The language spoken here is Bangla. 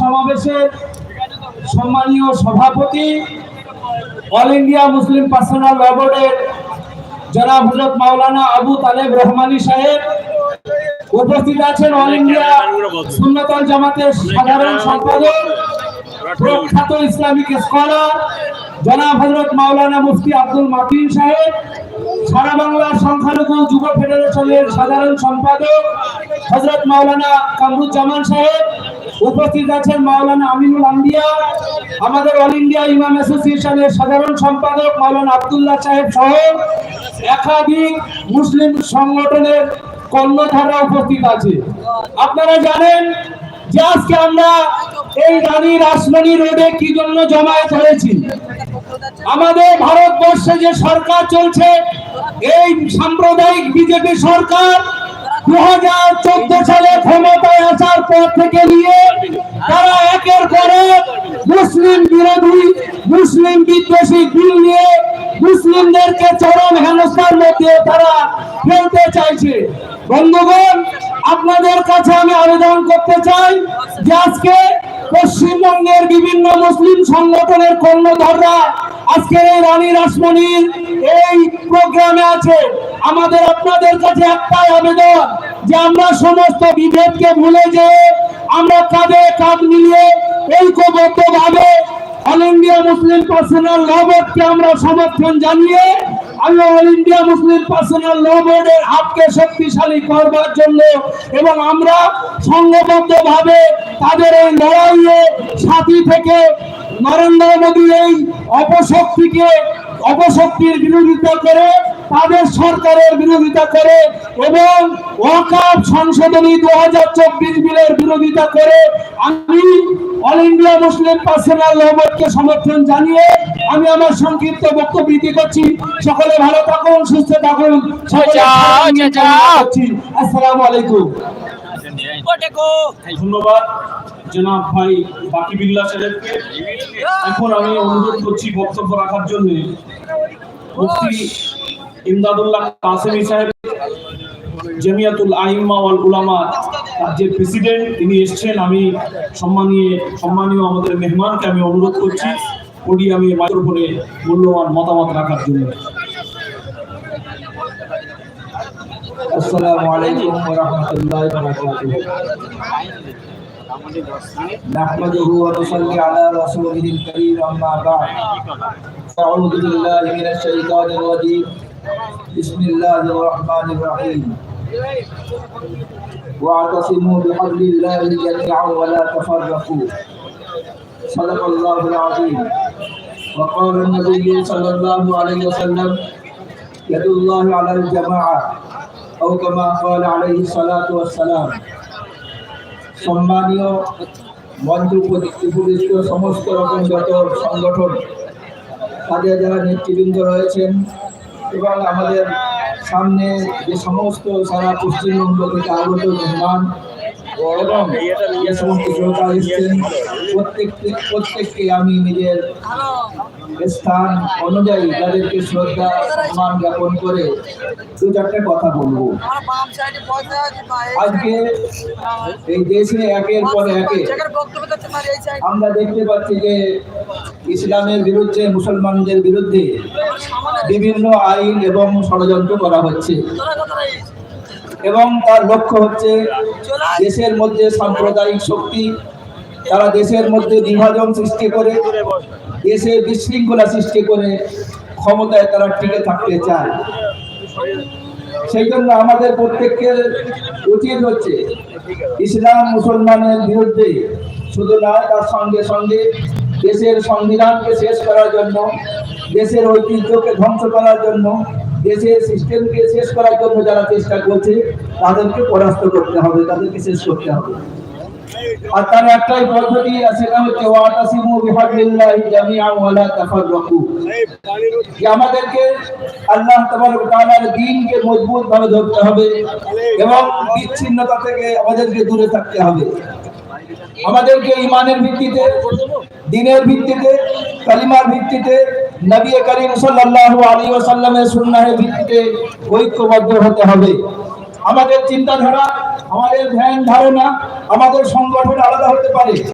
সমাবেশের সম্মানীয় সভাপতি all India Muslim personal law বোর্ডের জনাব হজরত মাওলানা আবু তালেব রহমানী সাহেব উপস্থিত আছেন অল ইন্ডিয়া সুন্নতল জামাতের সাধারণ সম্পাদক, প্রখ্যাত ইসলামিক স্কলার জনাব হজরত মাওলানা মুফতি আব্দুল মাতিন সাহেব, সারা বাংলার সংখ্যালঘু যুব ফেডারেশনের সাধারণ সম্পাদক হজরত মাওলানা কামরুজ্জামান সাহেব উপস্থিত আছেন মাওলানা আমিনুল আম্বিয়া, আমাদের অল ইন্ডিয়া ইমাম অ্যাসোসিয়েশনের সাধারণ সম্পাদক মাওলানা আব্দুল্লাহ সাহেব সহ একাধিক মুসলিম সংগঠনের কর্ণধারা উপস্থিত আছে। আপনারা জানেন যে আজকে আমরা এই রানী রাসমণি রোডে কি জন্য জমায়েত হয়েছি? আমাদের ভারতবর্ষে যে সরকার চলছে, এই সাম্প্রদায়িক বিজেপি সরকার দু হাজার চোদ্দ সালে ক্ষমতায় আসার পর থেকে নিয়ে তারা একের পর মুসলিম বিরোধী, মুসলিম বিদ্বেষী বিল নিয়ে মুসলিমদেরকে চরম হেনস্থার মধ্যে তারা ফেলতে চাইছে। বন্ধুগণ, আপনাদের কাছে আমি আবেদন করতে চাই যে আজকে পশ্চিমবঙ্গের বিভিন্ন মুসলিম সংগঠনের কর্ণধররা আজকের এই রানী রাসমণির এই প্রোগ্রামে আছে। আমাদের আপনাদের কাছে একটাই আবেদন যে আমরা সমস্ত বিভেদকে ভুলে যে আমরা কাঁধে কাঁধ মিলিয়ে ঐক্যবদ্ধ ভাবে all India Muslim personal law বোর্ডকে আমরা সমর্থন জানিয়ে আমি all India Muslim personal law বোর্ডের হাতকে শক্তিশালী করবার জন্য এবং আমরা সংঘবদ্ধ ভাবে তাদের এই লড়াইয়ে সাথী থেকে নরেন্দ্র মোদী এই অপশক্তিকে অপশক্তির বিরোধিতা করে তাদের সরকারের বিরোধিতা করে এবং ওয়াকাব সংশোধনী দু হাজার চব্বিশ বিলের বিরোধিতা করে আমি অল ইন্ডিয়া মুসলিম পার্সোনাল লবটকে সমর্থন জানিয়ে আমি আমার সংক্ষিপ্ত বক্তব্য দিতে করছি। সকলে ভালো থাকুন সুস্থ থাকুন। সকলে করছি। আসসালামু আলাইকুম। ধন্যবাদ। জনাব ভাই বাকি বিল্লা সাহেবকে। এখন আমি অনুরোধ করছি বক্তব্য রাখার জন্য। মুফতি ইমদাদুল্লাহ কাসেমি সাহেব জামিয়াতুল আইম্মা ওয়াল উলামা তার যে প্রেসিডেন্ট তিনি এসেছেন আমি সম্মানীয় সম্মানীয় আমাদের মেহমানকে আমি অনুরোধ করছি পোডিয়ামে মাইক্রোফোনে মূল্যবান মতামত রাখার জন্য আসসালামু আলাইকুম ওয়া রাহমাতুল্লাহি ওয়া বারাকাতুহু نحمده ونصلي على رسوله الكريم أما بعد أعوذ بالله من الشيطان الرجيم بسم الله الرحمن الرحيم واعتصموا بحبل الله جميعا ولا تفرقوا صدق الله العظيم وقال النبي صلى الله عليه وسلم يد الله على الجماعة أو كما قال عليه الصلاة والسلام সম্মানীয় মঞ্চ উপদেষ্ট সমস্ত রকম যত সংগঠন তাদের যারা নেতৃবৃন্দ রয়েছেন এবং আমাদের সামনে যে সমস্ত সারা পশ্চিমবঙ্গ থেকে আগত মেহমান এবং যে সমস্ত শ্রোতা এসছেন, প্রত্যেককে প্রত্যেককে আমি নিজের স্থান অনুযায়ী তাদেরকে শ্রদ্ধা সম্মান জ্ঞাপন করে দু চারটে কথা বলব। আজকে এই দেশে একের পর একে আমরা দেখতে পাচ্ছি যে ইসলামের বিরুদ্ধে মুসলমানদের বিরুদ্ধে বিভিন্ন আইন এবং ষড়যন্ত্র করা হচ্ছে। এবং তার লক্ষ্য হচ্ছে দেশের মধ্যে সাম্প্রদায়িক শক্তি তারা দেশের মধ্যে বিভাজন সৃষ্টি করে দেশে বিশৃঙ্খলা সৃষ্টি করে ক্ষমতায় তারা টিকে থাকতে চায়। সেই জন্য আমাদের প্রত্যেকের উচিত হচ্ছে ইসলাম মুসলমানের বিরুদ্ধে শুধু নয় তার সঙ্গে সঙ্গে দেশের সংবিধানকে শেষ করার জন্য দেশের ঐতিহ্যকে ধ্বংস করার জন্য, দেশের সিস্টেমকে শেষ করার জন্য যারা চেষ্টা করছে, তাদেরকে পরাস্ত করতে হবে, তাদেরকে শেষ করতে হবে। আর তার একটাই পদ্ধতি সেটা হচ্ছে, ওয়াতাসিমু বিহাবলিল্লাহি জামিআন ওয়া লা তাফাররাকু। যে আমাদেরকে আল্লাহ তাবারক তাআলার দ্বীনকে মজবুত ভাবে ধরতে হবে এবং বিচ্ছিন্নতা থেকে আমাদেরকে দূরে থাকতে হবে। আমাদেরকে ইমানের ভিত্তিতে, দিনের ভিত্তিতে, কালিমার ভিত্তিতে নবী করিম সাল্লাল্লাহু আলাইহি ওয়াসাল্লামের সুন্নাহের ভিত্তিতে ঐক্যবদ্ধ হতে হবে। আমাদের চিন্তাধারা, আমাদের ধ্যান ধারণা, আমাদের সংগঠন আলাদা হতে পারে।